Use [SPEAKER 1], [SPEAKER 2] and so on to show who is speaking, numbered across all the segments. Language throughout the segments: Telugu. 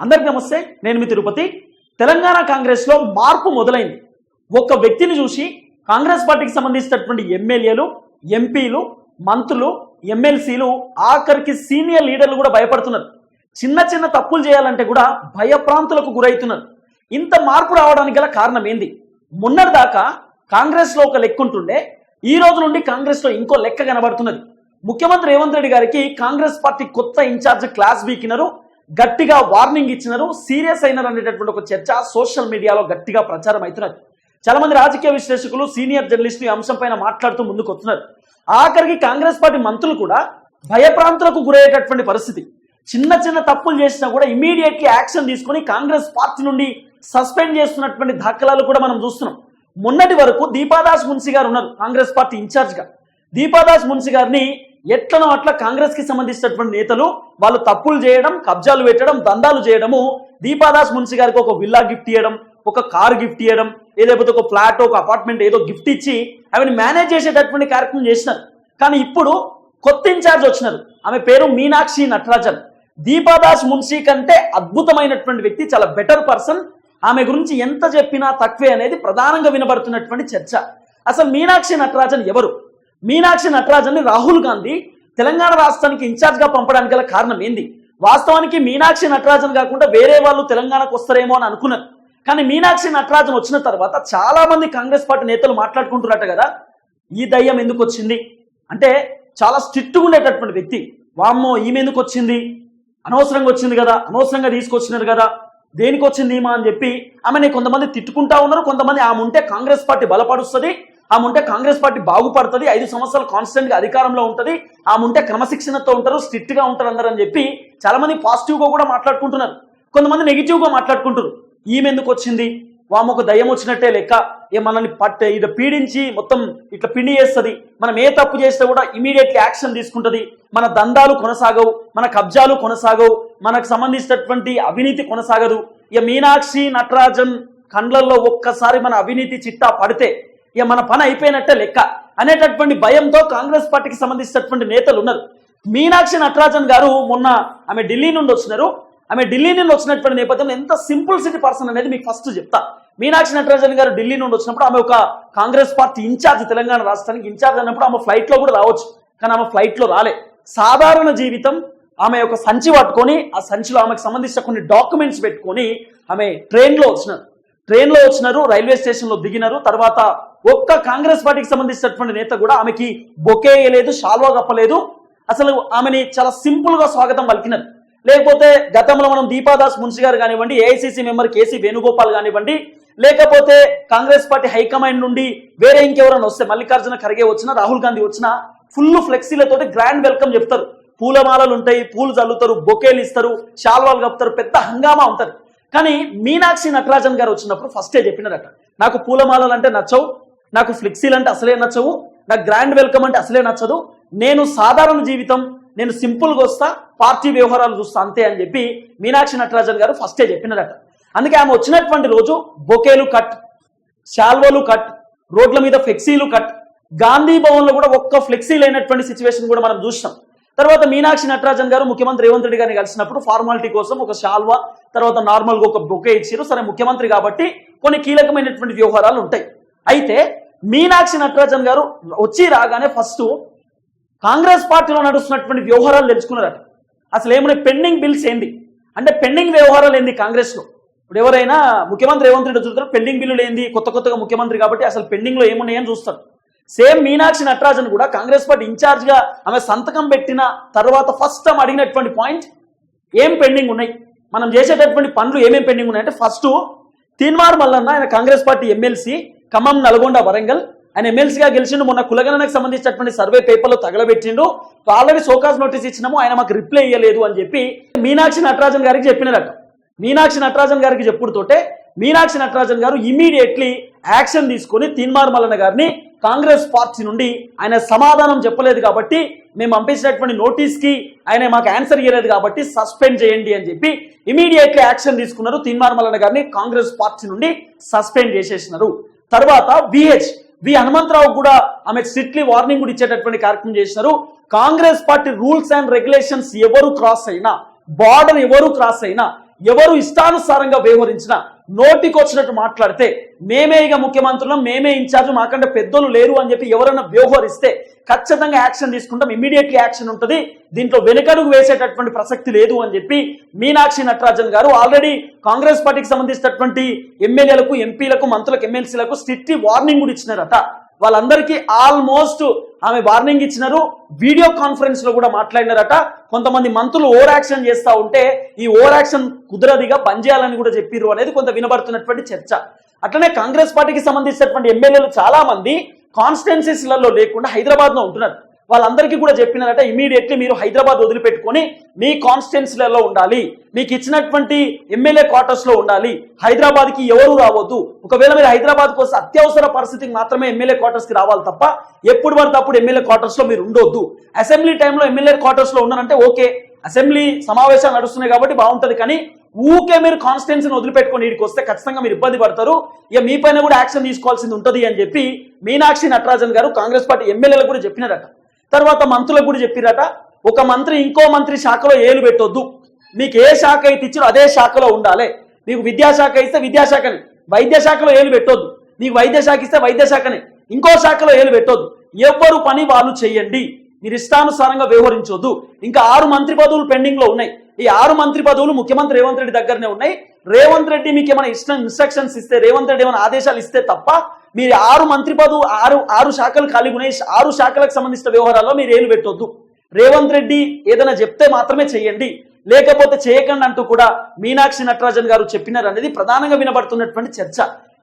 [SPEAKER 1] అందరికీ నమస్తే నేను మీ తిరుపతి. తెలంగాణ కాంగ్రెస్లో మార్పు మొదలైంది. ఒక్క వ్యక్తిని చూసి కాంగ్రెస్ పార్టీకి సంబంధించినటువంటి ఎమ్మెల్యేలు ఎంపీలు మంత్రులు ఎమ్మెల్సీలు ఆఖరికి సీనియర్ లీడర్లు కూడా భయపడుతున్నారు. చిన్న చిన్న తప్పులు చేయాలంటే కూడా భయప్రాంతులకు గురవుతున్నారు. ఇంత మార్పు రావడానికి గల కారణం ఏంది? మొన్నటిదాకా కాంగ్రెస్లో ఒక లెక్క ఉంటుండే ఈ రోజు నుండి కాంగ్రెస్లో ఇంకో లెక్క కనబడుతున్నది. ముఖ్యమంత్రి రేవంత్ రెడ్డి గారికి కాంగ్రెస్ పార్టీ కొత్త ఇన్ఛార్జ్ క్లాస్ బీకినారు గట్టిగా వార్నింగ్ ఇచ్చినారు సీరియస్ అయినారు అనేటటువంటి ఒక చర్చ సోషల్ మీడియాలో గట్టిగా ప్రచారం అవుతున్నది. చాలా మంది రాజకీయ విశ్లేషకులు సీనియర్ జర్నలిస్టులు ఈ అంశం పైన మాట్లాడుతూ ముందుకు వస్తున్నారు ఆఖరికి కాంగ్రెస్ పార్టీ మంత్రులు కూడా భయప్రాంతులకు గురయ్యేటటువంటి పరిస్థితి. చిన్న చిన్న తప్పులు చేసినా కూడా ఇమీడియట్లీ యాక్షన్ తీసుకొని కాంగ్రెస్ పార్టీ నుండి సస్పెండ్ చేస్తున్నటువంటి దాఖలాలు కూడా మనం చూస్తున్నాం. మొన్నటి వరకు దీపాదాస్ మున్సి గారు ఉన్నారు కాంగ్రెస్ పార్టీ ఇన్ఛార్జ్గా. దీపాదాస్ మున్సి గారిని ఎట్లనో అట్లా కాంగ్రెస్కి సంబంధించినటువంటి నేతలు వాళ్ళు తప్పులు చేయడం కబ్జాలు పెట్టడం దందాలు చేయడము దీపాదాస్ మున్సి గారికి ఒక విల్లా గిఫ్ట్ ఇవ్వడం ఒక కార్ గిఫ్ట్ ఇవ్వడం లేకపోతే ఒక ఫ్లాట్ ఒక అపార్ట్మెంట్ ఏదో గిఫ్ట్ ఇచ్చి ఆమెను మేనేజ్ చేసేటటువంటి కార్యక్రమం చేసినారు. కానీ ఇప్పుడు కొత్త ఇన్ఛార్జ్ వచ్చినారు. ఆమె పేరు మీనాక్షి నటరాజన్. దీపాదాస్ మున్షి కంటే అద్భుతమైనటువంటి వ్యక్తి చాలా బెటర్ పర్సన్ ఆమె గురించి ఎంత చెప్పినా తక్కువే అనేది ప్రధానంగా వినబడుతున్నటువంటి చర్చ. అసలు మీనాక్షి నటరాజన్ ఎవరు? మీనాక్షి నటరాజన్ని రాహుల్ గాంధీ తెలంగాణ రాష్ట్రానికి ఇన్ఛార్జ్గా పంపడానికి గల కారణం ఏంది? వాస్తవానికి మీనాక్షి నటరాజన్ కాకుండా వేరే వాళ్ళు తెలంగాణకు వస్తారేమో అని అనుకున్నారు. కానీ మీనాక్షి నటరాజన్ వచ్చిన తర్వాత చాలా మంది కాంగ్రెస్ పార్టీ నేతలు మాట్లాడుకుంటున్నట్ట కదా? ఈ దయ్యం ఎందుకు వచ్చింది? అంటే చాలా స్ట్రిక్ట్గా ఉండేటటువంటి వ్యక్తి. వామ్మో ఈమె ఎందుకు వచ్చింది? అనవసరంగా వచ్చింది కదా? అనవసరంగా తీసుకొచ్చినారు కదా? దేనికి వచ్చింది ఈమా అని చెప్పి ఆమెని కొంతమంది తిట్టుకుంటా ఉన్నారు. కొంతమంది ఆమె ఉంటే కాంగ్రెస్ పార్టీ బలపడుస్తుంది ఆమె ఉంటే కాంగ్రెస్ పార్టీ బాగుపడుతుంది ఐదు సంవత్సరాలు కాన్స్టెంట్గా అధికారంలో ఉంటుంది ఆమె ఉంటే క్రమశిక్షణతో ఉంటారు స్ట్రిక్ట్గా ఉంటారు అందరూ అని చెప్పి చాలామంది పాజిటివ్గా పాజిటివ్గా కూడా మాట్లాడుకుంటున్నారు. కొంతమంది నెగిటివ్గా మాట్లాడుకుంటారు ఈమె ఎందుకు వచ్చింది? వాము ఒక దయ్యం వచ్చినట్టే లెక్క. ఏ మనల్ని పట్టే ఇట్లా పీడించి మొత్తం ఇట్లా పిండి చేస్తుంది. మనం ఏ తప్పు చేస్తే కూడా ఇమీడియట్లీ యాక్షన్ తీసుకుంటుంది. మన దందాలు కొనసాగవు మన కబ్జాలు కొనసాగవు మనకు సంబంధించినటువంటి అవినీతి కొనసాగదు. ఇక మీనాక్షి నటరాజన్ కండ్లల్లో ఒక్కసారి మన అవినీతి చిట్టా పడితే ఇక మన పని అయిపోయినట్టే లెక్క. అనేటటువంటి భయంతో కాంగ్రెస్ పార్టీకి సంబంధించినటువంటి నేతలు ఉన్నారు. మీనాక్షి నటరాజన్ గారు మొన్న ఆమె ఢిల్లీ నుండి వచ్చినారు. ఆమె ఢిల్లీ నుండి వచ్చినటువంటి నేపథ్యంలో ఎంత సింపుల్ సిటీ పర్సన్ అనేది మీకు ఫస్ట్ చెప్తా. మీనాక్షి నటరాజన్ గారు ఢిల్లీ నుండి వచ్చినప్పుడు ఆమె ఒక కాంగ్రెస్ పార్టీ ఇన్ఛార్జ్ తెలంగాణ రాష్ట్రానికి ఇన్ఛార్జ్ అన్నప్పుడు ఆమె ఫ్లైట్లో కూడా రావచ్చు. కానీ ఆమె ఫ్లైట్లో రాలే. సాధారణ జీవితం ఆమె ఒక సంచి పట్టుకొని ఆ సంచిలో ఆమెకు సంబంధించిన కొన్ని డాక్యుమెంట్స్ పెట్టుకొని ఆమె ట్రైన్లో వచ్చినారు. ట్రైన్లో వచ్చినారు రైల్వే స్టేషన్లో దిగినారు. తర్వాత ఒక్క కాంగ్రెస్ పార్టీకి సంబంధించినటువంటి నేత కూడా ఆమెకి బొకే వేయలేదు షాల్వా కప్పలేదు. అసలు ఆమెని చాలా సింపుల్గా స్వాగతం పలికినారు. లేకపోతే గతంలో మనం దీపాదాస్ మున్సి గారు కానివ్వండి ఏఐసిసి మెంబర్ కేసీ వేణుగోపాల్ కానివ్వండి లేకపోతే కాంగ్రెస్ పార్టీ హైకమాండ్ నుండి వేరే ఇంకెవరైనా వస్తే మల్లికార్జున ఖర్గే వచ్చినా రాహుల్ గాంధీ వచ్చినా ఫుల్ ఫ్లెక్సీలతో గ్రాండ్ వెల్కమ్ చెప్తారు. పూలమాలలు ఉంటాయి పూలు చల్లుతారు బొకేలు ఇస్తారు శాల్వాలు కప్పుతారు పెద్ద హంగామా ఉంటుంది కానీ మీనాక్షి నటరాజన్ గారు వచ్చినప్పుడు ఫస్టే చెప్పినారట. నాకు పూలమాలలు అంటే నచ్చవు నాకు ఫ్లెక్సీలు అంటే అసలే నచ్చవు నాకు గ్రాండ్ వెల్కమ్ అంటే అసలే నచ్చదు నేను సాధారణ జీవితం నేను సింపుల్గా వస్తా పార్టీ వ్యవహారాలు చూస్తా అంతే అని చెప్పి మీనాక్షి నటరాజన్ గారు ఫస్టే చెప్పినారట. అందుకే ఆమె వచ్చినటువంటి రోజు బొకేలు కట్ శాల్వలు కట్ రోడ్ల మీద ఫ్లెక్సీలు కట్ గాంధీ భవన్లో కూడా ఒక్క ఫ్లెక్సీ లేనటువంటి సిచ్యువేషన్ కూడా మనం చూసినాం. తర్వాత మీనాక్షి నటరాజన్ గారు ముఖ్యమంత్రి రేవంత్ రెడ్డి గారిని కలిసినప్పుడు ఫార్మాలిటీ కోసం ఒక శాల్వా తర్వాత నార్మల్గా ఒక బొకే ఇచ్చారు సరే ముఖ్యమంత్రి కాబట్టి కొన్ని కీలకమైనటువంటి వ్యవహారాలు ఉంటాయి. అయితే మీనాక్షి నటరాజన్ గారు వచ్చి రాగానే ఫస్ట్ కాంగ్రెస్ పార్టీలో నడుస్తున్నటువంటి వ్యవహారాలు తెలుసుకున్నారట. అసలు ఏమైనా పెండింగ్ బిల్స్ ఏంది? అంటే పెండింగ్ వ్యవహారాలు ఏంది కాంగ్రెస్లో? ఇప్పుడు ఎవరైనా ముఖ్యమంత్రి రేవంత్ రెడ్డి చూస్తారు? పెండింగ్ బిల్లులు ఏంది? కొత్త కొత్తగా ముఖ్యమంత్రి కాబట్టి అసలు పెండింగ్లో ఏమున్నాయని చూస్తారు. సేమ్ మీనాక్షి నటరాజన్ కూడా కాంగ్రెస్ పార్టీ ఇన్ఛార్జ్గా ఆమె సంతకం పెట్టిన తర్వాత ఫస్ట్ టైం అడిగినటువంటి పాయింట్ ఏం పెండింగ్ ఉన్నాయి? మనం చేసేటటువంటి పనులు ఏమేం పెండింగ్ ఉన్నాయి అంటే ఫస్ట్ తీన్మార్ మల్లన్న ఆయన కాంగ్రెస్ పార్టీ ఎమ్మెల్సీ ఖమ్మం నల్గొండ వరంగల్. ఆయన ఎమ్మెల్సీగా గెలిచిండు. మొన్న కులగణనకు సంబంధించినటువంటి సర్వే పేపర్లో తగలబెట్టిండు. ఆల్రెడీ సోకాస్ నోటీస్ ఇచ్చినాము. ఆయన మాకు రిప్లై ఇవ్వలేదు అని చెప్పి మీనాక్షి నటరాజన్ గారికి చెప్పినారట. మీనాక్షి నటరాజన్ గారికి చెప్పుడుతోటే మీనాక్షి నటరాజన్ గారు ఇమీడియట్లీ యాక్షన్ తీసుకొని తీన్మార్ మల్లన్న గారిని కాంగ్రెస్ పార్టీ నుండి ఆయన సమాధానం చెప్పలేదు కాబట్టి మేము పంపించినటువంటి నోటీస్కి ఆయన మాకు ఆన్సర్ ఇవ్వలేదు కాబట్టి సస్పెండ్ చేయండి అని చెప్పి ఇమీడియట్లీ యాక్షన్ తీసుకున్నారు తిన్మార్మలన్న గారిని కాంగ్రెస్ పార్టీ నుండి సస్పెండ్ చేసేసినారు. తర్వాత విహెచ్ వి హనుమంతరావు కూడా ఆమె స్ట్రిక్ట్లీ వార్నింగ్ కూడా ఇచ్చేటటువంటి కార్యక్రమం చేసినారు. Congress party rules and regulations ఎవరు క్రాస్ అయినా బార్డర్ ఎవరు క్రాస్ అయినా ఎవరు ఇష్టానుసారంగా వ్యవహరించినా నోటికొచ్చినట్టు మాట్లాడితే మేమే ఇక ముఖ్యమంత్రులం మేమే ఇన్ఛార్జ్ మాకంటే పెద్దోళ్ళు లేరు అని చెప్పి ఎవరైనా వ్యవహరిస్తే ఖచ్చితంగా యాక్షన్ తీసుకుంటాం ఇమీడియట్లీ యాక్షన్ ఉంటుంది. దీంట్లో వెనుకడుగు వేసేటటువంటి ప్రసక్తి లేదు అని చెప్పి మీనాక్షి నటరాజన్ గారు ఆల్రెడీ కాంగ్రెస్ పార్టీకి సంబంధించినటువంటి ఎమ్మెల్యేలకు ఎంపీలకు మంత్రులకు ఎమ్మెల్సీలకు స్ట్రిక్ట్ వార్నింగ్ కూడా ఇచ్చినారట. వాళ్ళందరికీ ఆల్మోస్ట్ ఆమె వార్నింగ్ ఇచ్చినారు. వీడియో కాన్ఫరెన్స్లో కూడా మాట్లాడినారట. కొంతమంది మంత్రులు ఓవర్ యాక్షన్ చేస్తా ఉంటే ఈ ఓవర్ యాక్షన్ కుదరదిగా పనిచేయాలని కూడా చెప్పిర్రు అనేది కొంత వినబడుతున్నటువంటి చర్చ. అట్లనే కాంగ్రెస్ పార్టీకి సంబంధించినటువంటి ఎమ్మెల్యేలు చాలా మంది కాన్స్టిట్యున్సీస్లలో లేకుండా హైదరాబాద్లో ఉంటున్నారు. వాళ్ళందరికీ కూడా చెప్పినారట ఇమీడియట్లీ మీరు హైదరాబాద్ వదిలిపెట్టుకొని మీ కాన్స్టిట్యున్సీలలో ఉండాలి. మీకు ఇచ్చినటువంటి ఎమ్మెల్యే క్వార్టర్స్లో ఉండాలి. హైదరాబాద్కి ఎవరు రావద్దు. ఒకవేళ మీరు హైదరాబాద్ కోసం అత్యవసర పరిస్థితికి మాత్రమే ఎమ్మెల్యే క్వార్టర్స్కి రావాలి తప్ప ఎప్పుడు పడితే అప్పుడు ఎమ్మెల్యే క్వార్టర్స్లో మీరు ఉండొద్దు. అసెంబ్లీ టైంలో ఎమ్మెల్యే క్వార్టర్స్లో ఉన్నారంటే ఓకే. అసెంబ్లీ సమావేశాలు నడుస్తున్నాయి కాబట్టి బాగుంటది. కానీ ఊకే మీరు కాన్స్టిట్యున్సీని వదిలిపెట్టుకొని వీడికి వస్తే ఖచ్చితంగా మీరు ఇబ్బంది పడతారు. ఇక మీ పైన కూడా యాక్షన్ తీసుకోవాల్సింది ఉంటుంది అని చెప్పి మీనాక్షి నటరాజన్ గారు కాంగ్రెస్ పార్టీ ఎమ్మెల్యేలకు కూడా చెప్పినారట. తర్వాత మంత్రులకు కూడా చెప్పిరట ఒక మంత్రి ఇంకో మంత్రి శాఖలో ఏలు పెట్టొద్దు. మీకు ఏ శాఖ అయితే ఇచ్చారో అదే శాఖలో ఉండాలి. నీకు విద్యాశాఖ ఇస్తే విద్యాశాఖని వైద్య శాఖలో ఏలు పెట్టొద్దు. నీకు వైద్య శాఖ ఇస్తే వైద్య శాఖని ఇంకో శాఖలో ఏలు పెట్టొద్దు. ఎవ్వరు పని వాళ్ళు చేయండి మీరు ఇష్టానుసారంగా వ్యవహరించొద్దు. ఇంకా ఆరు మంత్రి పదవులు పెండింగ్లో ఉన్నాయి. ఈ ఆరు మంత్రి పదవులు ముఖ్యమంత్రి రేవంత్ రెడ్డి దగ్గరనే ఉన్నాయి. రేవంత్ రెడ్డి మీకు ఏమైనా ఇష్టం ఇన్స్ట్రక్షన్స్ ఇస్తే రేవంత్ రెడ్డి ఏమైనా ఆదేశాలు ఇస్తే తప్ప మీరు ఆరు మంత్రి పదవు ఆరు ఆరు శాఖలు ఖాళీ ఉన్నాయి. ఆరు శాఖలకు సంబంధించిన వ్యవహారాల్లో మీరు ఏలు పెట్టొద్దు. రేవంత్ రెడ్డి ఏదైనా చెప్తే మాత్రమే చేయండి. లేకపోతే చేయకండి అంటూ కూడా మీనాక్షి నటరాజన్ గారు చెప్పినారు అనేది ప్రధానంగా వినబడుతున్నటువంటి చర్చ.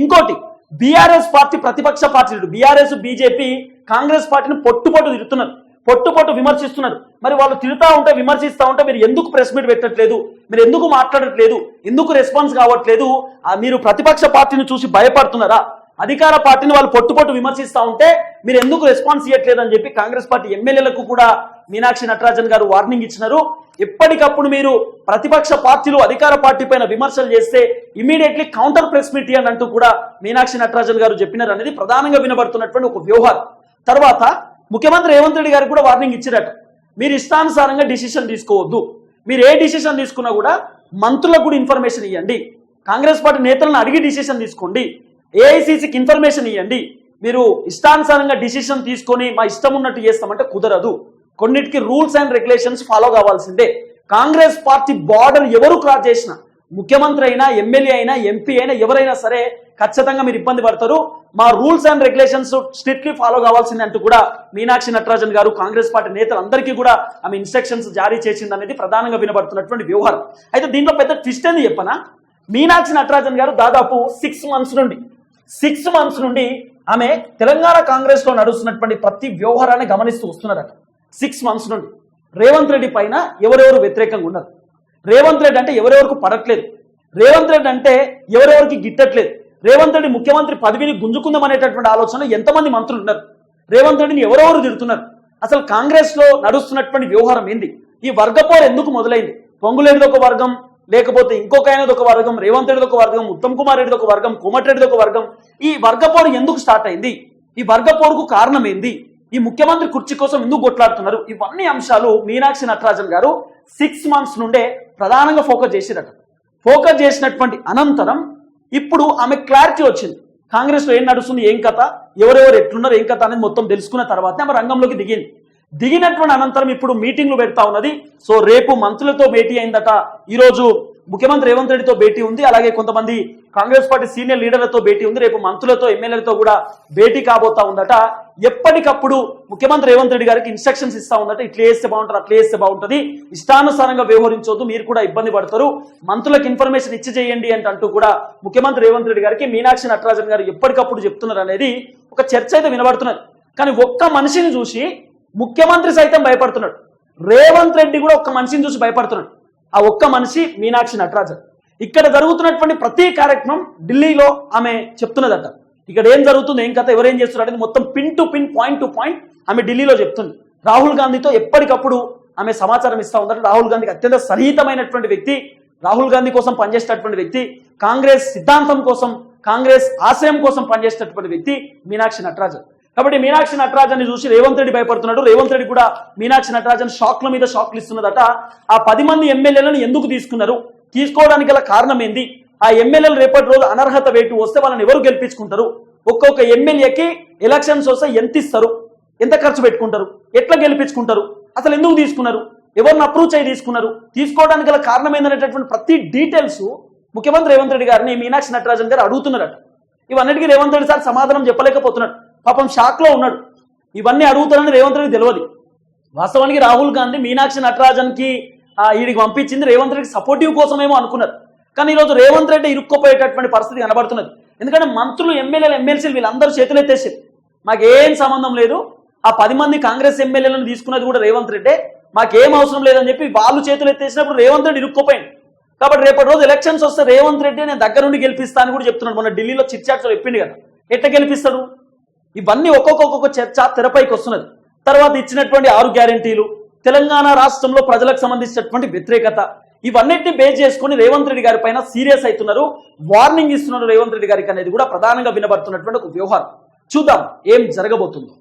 [SPEAKER 1] ఇంకోటి బీఆర్ఎస్ పార్టీ ప్రతిపక్ష పార్టీలు బీఆర్ఎస్ బీజేపీ కాంగ్రెస్ పార్టీని పొట్టుపొట్టు తిరుగుతున్నారు. పొట్టు విమర్శిస్తున్నారు. మరి వాళ్ళు తిడుతూ ఉంటే విమర్శిస్తూ ఉంటే మీరు ఎందుకు ప్రెస్ మీట్ పెట్టట్లేదు? మీరు ఎందుకు మాట్లాడట్లేదు? ఎందుకు రెస్పాన్స్ కావట్లేదు? ఆ మీరు ప్రతిపక్ష పార్టీని చూసి భయపడుతున్నారా? అధికార పార్టీని వాళ్ళు పొట్టు పొట్టు ఉంటే మీరు ఎందుకు రెస్పాన్స్ ఇవ్వట్లేదు అని చెప్పి కాంగ్రెస్ పార్టీ ఎమ్మెల్యేలకు కూడా మీనాక్షి నటరాజన్ గారు వార్నింగ్ ఇచ్చినారు. ఎప్పటికప్పుడు మీరు ప్రతిపక్ష పార్టీలు అధికార పార్టీ పైన విమర్శలు చేస్తే ఇమీడియట్లీ కౌంటర్ ప్రెస్ మీట్ అని అంటూ కూడా మీనాక్షి నటరాజన్ గారు చెప్పినారు అనేది ప్రధానంగా వినబడుతున్నటువంటి ఒక వ్యవహారం తర్వాత ముఖ్యమంత్రి రేవంత్ రెడ్డి గారు కూడా వార్నింగ్ ఇచ్చిరట. మీరు ఇష్టానుసారంగా డిసిషన్ తీసుకోవద్దు. మీరు ఏ డిసిషన్ తీసుకున్నా కూడా మంత్రులకు కూడా ఇన్ఫర్మేషన్ ఇవ్వండి కాంగ్రెస్ పార్టీ నేతలను అడిగి డిసిషన్ తీసుకోండి. ఏఐసిసికి ఇన్ఫర్మేషన్ ఇవ్వండి మీరు ఇష్టానుసారంగా డిసిషన్ తీసుకొని మా ఇష్టం ఉన్నట్టు చేస్తామంటే కుదరదు. కొన్నిటికి రూల్స్ అండ్ రెగ్యులేషన్స్ ఫాలో కావాల్సిందే. కాంగ్రెస్ పార్టీ బార్డర్ ఎవరు క్రాస్ చేసినా ముఖ్యమంత్రి అయినా ఎమ్మెల్యే అయినా ఎంపీ అయినా ఎవరైనా సరే ఖచ్చితంగా మీరు ఇబ్బంది పడతారు. మా rules and regulations strictly follow కావాల్సింది అంటూ కూడా మీనాక్షి నటరాజన్ గారు కాంగ్రెస్ పార్టీ నేతలందరికీ కూడా ఆమె ఇన్స్ట్రక్షన్స్ జారీ చేసింది అనేది ప్రధానంగా వినబడుతున్నటువంటి వ్యవహారం. అయితే దీంట్లో పెద్ద ట్విస్ట్ అని చెప్పనా? మీనాక్షి నటరాజన్ గారు దాదాపు సిక్స్ మంత్స్ నుండి సిక్స్ మంత్స్ నుండి ఆమె తెలంగాణ కాంగ్రెస్లో నడుస్తున్నటువంటి ప్రతి వ్యవహారాన్ని గమనిస్తూ వస్తున్నారట సిక్స్ మంత్స్ నుండి. రేవంత్ రెడ్డి పైన ఎవరెవరు వ్యతిరేకంగా ఉన్నారు? రేవంత్ రెడ్డి అంటే ఎవరెవరికి పడట్లేదు? రేవంత్ రెడ్డి అంటే ఎవరెవరికి గిట్టట్లేదు? రేవంత్ రెడ్డి ముఖ్యమంత్రి పదవిని గుంజుకుందాం అనేటటువంటి ఆలోచనలో ఎంతమంది మంత్రులు ఉన్నారు? రేవంత్ రెడ్డిని ఎవరెవరు తిడుతున్నారు? అసలు కాంగ్రెస్లో నడుస్తున్నటువంటి వ్యవహారం ఏంది? ఈ వర్గపోరు ఎందుకు మొదలైంది? పొంగులేడిది ఒక వర్గం లేకపోతే ఇంకొక ఆయనది ఒక వర్గం రేవంత్ రెడ్డిది ఒక వర్గం ఉత్తమ్ కుమార్ రెడ్డిది ఒక వర్గం కోమటిరెడ్డిది ఒక వర్గం. ఈ వర్గపోరు ఎందుకు స్టార్ట్ అయింది? ఈ వర్గపోరుకు కారణం ఏంది? ఈ ముఖ్యమంత్రి కుర్చీ కోసం ఎందుకు కొట్లాడుతున్నారు? ఇవన్నీ అంశాలు మీనాక్షి నటరాజన్ గారు సిక్స్ మంత్స్ నుండే ప్రధానంగా ఫోకస్ చేసేదట ఫోకస్ చేసినటువంటి అనంతరం ఇప్పుడు ఆమె క్లారిటీ వచ్చింది. కాంగ్రెస్లో ఏం నడుస్తుంది ఏం కథ ఎవరెవరు ఎట్లున్నారు ఏం కథ అనేది మొత్తం తెలుసుకున్న తర్వాత ఆమె రంగంలోకి దిగింది. దిగినటువంటి అనంతరం ఇప్పుడు మీటింగ్లు పెడతా ఉన్నది. సో రేపు మంత్రులతో భేటీ అయిందట. ఈరోజు ముఖ్యమంత్రి రేవంత్ రెడ్డితో భేటీ ఉంది. అలాగే కొంతమంది కాంగ్రెస్ పార్టీ సీనియర్ లీడర్లతో భేటీ ఉంది. రేపు మంత్రులతో ఎమ్మెల్యేలతో కూడా భేటీ కాబోతా ఉందట. ఎప్పటికప్పుడు ముఖ్యమంత్రి రేవంత్ రెడ్డి గారికి ఇన్స్ట్రక్షన్స్ ఇస్తా ఉందట. ఇట్లా వేస్తే బాగుంటుంది అట్లా వేస్తే బాగుంటుంది. ఇష్టానుసారంగా వ్యవహరించొద్దు మీరు కూడా ఇబ్బంది పడతారు. మంత్రులకు ఇన్ఫర్మేషన్ ఇచ్చి చేయండి అంటే అంటూ కూడా ముఖ్యమంత్రి రేవంత్ రెడ్డి గారికి మీనాక్షి నటరాజన్ గారు ఎప్పటికప్పుడు చెప్తున్నారు అనేది ఒక చర్చ అయితే వినబడుతున్నది. కానీ ఒక్క మనిషిని చూసి ముఖ్యమంత్రి సైతం భయపడుతున్నాడు. రేవంత్ రెడ్డి కూడా ఒక్క మనిషిని చూసి భయపడుతున్నాడు. ఆ ఒక్క మనిషి మీనాక్షి నటరాజన్. ఇక్కడ జరుగుతున్నటువంటి ప్రతి కార్యక్రమం ఢిల్లీలో ఆమె చెప్తున్నదట. ఇక్కడ ఏం జరుగుతుంది ఏం కథ ఎవరేం చేస్తున్నారు అనేది మొత్తం pin to pin point to point ఆమె ఢిల్లీలో చెప్తుంది. రాహుల్ గాంధీతో ఎప్పటికప్పుడు ఆమె సమాచారం ఇస్తా ఉందంటే. రాహుల్ గాంధీకి అత్యంత సన్నిహితమైనటువంటి వ్యక్తి రాహుల్ గాంధీ కోసం పనిచేసేటటువంటి వ్యక్తి కాంగ్రెస్ సిద్ధాంతం కోసం కాంగ్రెస్ ఆశయం కోసం పనిచేసేటటువంటి వ్యక్తి మీనాక్షి నటరాజన్. కాబట్టి మీనాక్షి నటరాజన్ని చూసి రేవంత్ రెడ్డి భయపడుతున్నాడు. రేవంత్ రెడ్డి కూడా మీనాక్షి నటరాజన్ షాక్ల మీద షాక్లు ఇస్తున్నదట. ఆ పది మంది ఎమ్మెల్యేలను ఎందుకు తీసుకున్నారు? తీసుకోవడానికి గల కారణం ఏంది? ఆ ఎమ్మెల్యేలు రేపటి రోజు అనర్హత వేటు వస్తే వాళ్ళని ఎవరు గెలిపించుకుంటారు? ఒక్కొక్క ఎమ్మెల్యేకి ఎలక్షన్స్ వస్తే ఎంత ఇస్తారు? ఎంత ఖర్చు పెట్టుకుంటారు? ఎట్లా గెలిపించుకుంటారు? అసలు ఎందుకు తీసుకున్నారు? ఎవరిని అప్రూవ్ చేయి తీసుకున్నారు? తీసుకోవడానికి గల కారణం ఏందనేటటువంటి ప్రతి డీటెయిల్స్ ముఖ్యమంత్రి రేవంత్ రెడ్డి గారిని మీనాక్షి నటరాజన్ గారు అడుగుతున్నారట. ఇవన్నిటికీ రేవంత్ రెడ్డి సార్ సమాధానం చెప్పలేకపోతున్నాడు. పాపం షాక్లో ఉన్నాడు. ఇవన్నీ అడుగుతారని రేవంత్ రెడ్డి తెలియదు వాస్తవానికి రాహుల్ గాంధీ మీనాక్షి నటరాజన్కి వీడికి పంపించింది రేవంత్ రెడ్డి సపోర్టివ్ కోసమేమో అనుకున్నారు. కానీ ఈరోజు రేవంత్ రెడ్డి ఇరుక్కుపోయేటటువంటి పరిస్థితి కనబడుతున్నది. ఎందుకంటే మంత్రులు ఎమ్మెల్యేలు ఎమ్మెల్సీలు వీళ్ళందరూ చేతులు ఎత్తేసారు మాకేం సంబంధం లేదు. ఆ పది మంది కాంగ్రెస్ ఎమ్మెల్యేలను తీసుకున్నది కూడా రేవంత్ రెడ్డే. మాకేం అవసరం లేదని చెప్పి వాళ్ళు చేతులు ఎత్తేసినప్పుడు రేవంత్ రెడ్డి ఇరుక్కుపోయింది కాబట్టి రేపటి రోజు ఎలక్షన్స్ వస్తే రేవంత్ రెడ్డి నేను దగ్గర నుండి గెలిపిస్తా అని కూడా చెప్తున్నాడు. మొన్న ఢిల్లీలో చిట్చాట్లో చెప్పింది కదా. ఎట్లా గెలిపిస్తాడు? ఇవన్నీ ఒక్కొక్క ఒక్కొక్క చర్చ తెరపైకి వస్తున్నది. తర్వాత ఇచ్చినటువంటి ఆరు గ్యారంటీలు తెలంగాణ రాష్ట్రంలో ప్రజలకు సంబంధించినటువంటి వ్యతిరేకత ఇవన్నిటిని బేస్ చేసుకుని రేవంత్ రెడ్డి గారి పైన సీరియస్ అవుతున్నారు. వార్నింగ్ ఇస్తున్నారు రేవంత్ రెడ్డి గారికి అనేది కూడా ప్రధానంగా వినబడుతున్నటువంటి ఒక వ్యవహారం. చూద్దాం ఏం జరగబోతుందో.